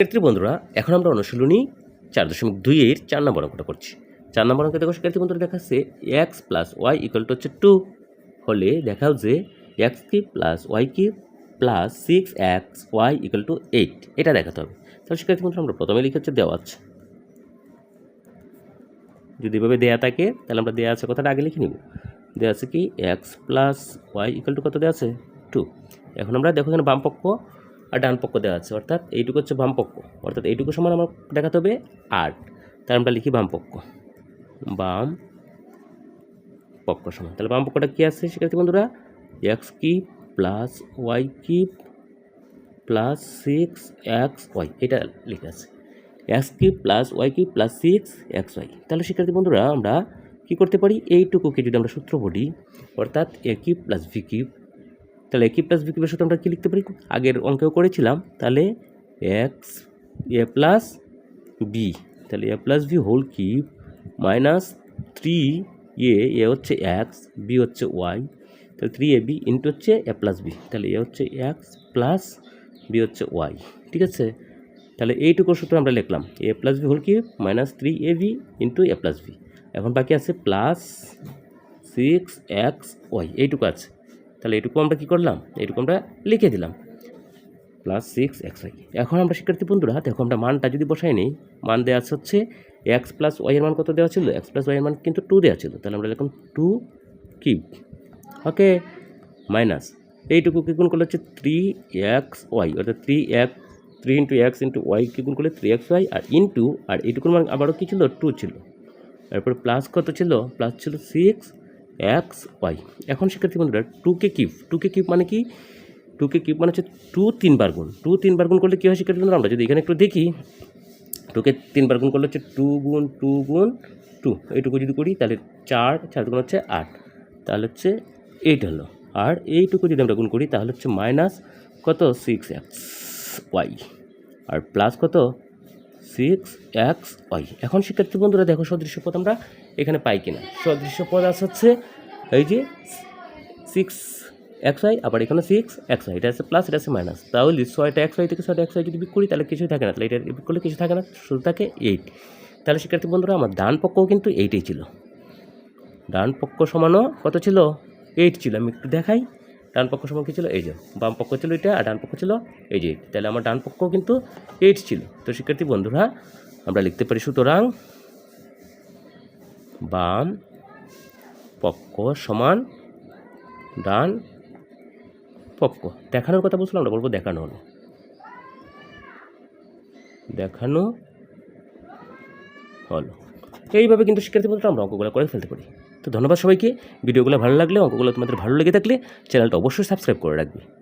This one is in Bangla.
শিক্ষার্থী বন্ধুরা, এখন আমরা অনুশীলনী চার দশমিক দুইয়ের চার নম্বর অঙ্কটা করছি। চার নম্বর অঙ্কে দেখো, শিক্ষার্থী বন্ধুরা দেখাচ্ছে x plus y equal to হচ্ছে টু হলে দেখাও যে x cube plus y cube plus six x y equal to eight এটা দেখাতে হবে। তাহলে শিক্ষার্থী বন্ধুরা, আমরা প্রথমে লিখে হচ্ছে দেওয়া আছে। যদি এভাবে দেয়া থাকে, তাহলে আমরা দেওয়া আছে কথাটা আগে লিখে নিব। দেওয়া আছে কি? X plus y equal to কত দেওয়া আছে? টু এখন আমরা দেখো এখানে বাম পক্ষ আর ডান পক্ষ দেওয়া আছে, অর্থাৎ এইটুকু হচ্ছে বাম পক্ষ। অর্থাৎ এইটুকু সমান আমার দেখাতে হবে আট। তার আমরা লিখি বাম পক্ষ। বাম পক্ষ সমান। তাহলে বাম পক্ষটা কী আছে শিক্ষার্থী বন্ধুরা? এক্স কি প্লাস ওয়াই কি প্লাস সিক্স এক্স ওয়াই এটা লেখা আছে। এক্স কি প্লাস ওয়াই কি প্লাস সিক্স এক্স ওয়াই তাহলে শিক্ষার্থী বন্ধুরা, আমরা কী করতে পারি? এইটুকুকে যদি আমরা সূত্র বলি, অর্থাৎ a cube plus b cube তাহলে কিউব প্লাস ভি কিউবের সাথে আমরা কী লিখতে পারি? আগের অঙ্কেও করেছিলাম। তাহলে এক্স এ প্লাস বি তাহলে a plus b whole cube minus three a a হচ্ছে এক্স বি হচ্ছে ওয়াই তাহলে থ্রি এ বি ইন্টু হচ্ছে এ প্লাস বি তাহলে এ হচ্ছে এক্স প্লাস বি হচ্ছে ওয়াই ঠিক আছে? তাহলে এইটুকু সূত্র আমরা লিখলাম। A plus b whole cube minus three a b into a plus b এখন বাকি আছে প্লাস সিক্স এক্স ওয়াই এইটুকু আছে। তাহলে এইটুকু আমরা কী করলাম? এইটুকু আমরা লিখে দিলাম। প্লাস সিক্স এক্স ওয়াই এখন আমরা শিক্ষার্থী বন্ধুরা, দেখো আমরা মানটা যদি বসাই নিই, মান দেওয়া আছে হচ্ছে এক্স প্লাস ওয়াইয়ের মান কত দেওয়া ছিল? এক্স প্লাস ওয়াইয়ের মান কিন্তু টু দেওয়া ছিল। তাহলে আমরা লিখলাম টু কিউব ওকে মাইনাস এইটুকু কি গুণ করলে হচ্ছে থ্রি এক্স ওয়াই অর্থাৎ থ্রি এক three into x into y কি গুণ করলে থ্রি এক্স ওয়াই আর ইন্টু আর এইটুকুর মান আবারও কী ছিল? টু ছিল। তারপরে প্লাস কত ছিল? প্লাস ছিল সিক্স এক্স ওয়াই এখন শিক্ষার্থী বন্ধুরা টুকে কিউব টুকে কিউব মানে কি? টুকে কিউব মানে হচ্ছে টু তিনবার গুণ। টু তিনবার গুণ করলে কী হয় শিক্ষার্থী বন্ধুরা? আমরা যদি এখানে একটু দেখি টুকে তিনবার গুণ করলে হচ্ছে টু গুণ টু গুণ টু এইটুকু যদি করি, তাহলে চার চার গুণ হচ্ছে আট। তাহলে হচ্ছে এইট হলো। আর এইটুকু যদি আমরা গুণ করি, তাহলে হচ্ছে মাইনাস কত? সিক্স এক্স ওয়াই আর প্লাস কত? সিক্স এক্স ওয়াই এখন শিক্ষার্থী বন্ধুরা দেখো সদৃশ্য পদ আমরা এখানে পাই কিনা। সদৃশ্য পদ আছে হচ্ছে এই যে সিক্স এক্স ওয়াই আবার এখানে সিক্স এক্স ওয়াই এটা আছে প্লাস এটা আছে মাইনাস তাহলে ছয়টা এক্স ওয়াই থেকে ছয়টা এক্স ওয়াই যদি বিক করি, তাহলে কিছুই থাকে না। তাহলে এটা বিক করলে কিছু থাকে না। শুধু থাকে এইট তাহলে শিক্ষার্থী বন্ধুরা, আমার ডান পক্ষও কিন্তু এইটাই ছিল। ডান পক্ষ সমানও কত ছিল? এইট ছিল। আমি একটু দেখাই। ডান পক্ষ সমান কী ছিল? এই যে, বাম পক্ষ ছিল এটা আর ডান পক্ষ ছিল এই যে। এইট তাহলে আমার ডান পক্ষও কিন্তু এইট ছিল। তো শিক্ষার্থী বন্ধুরা, আমরা লিখতে পারি সুতরাং বাম পক্ষ সমান ডান পক্ষ। দেখানোর কথা বলছিলাম, আমরা বলব দেখানো হলো। দেখানো হলো। এইভাবে কিন্তু শিক্ষার্থী বলতে আমরা অঙ্কগুলো করে ফেলতে পারি। তো ধন্যবাদ সবাইকে। ভিডিওগুলো ভালো লাগলে, অঙ্কগুলো তোমাদের ভালো লেগে থাকলে চ্যানেলটা অবশ্যই সাবস্ক্রাইব করে রাখবে।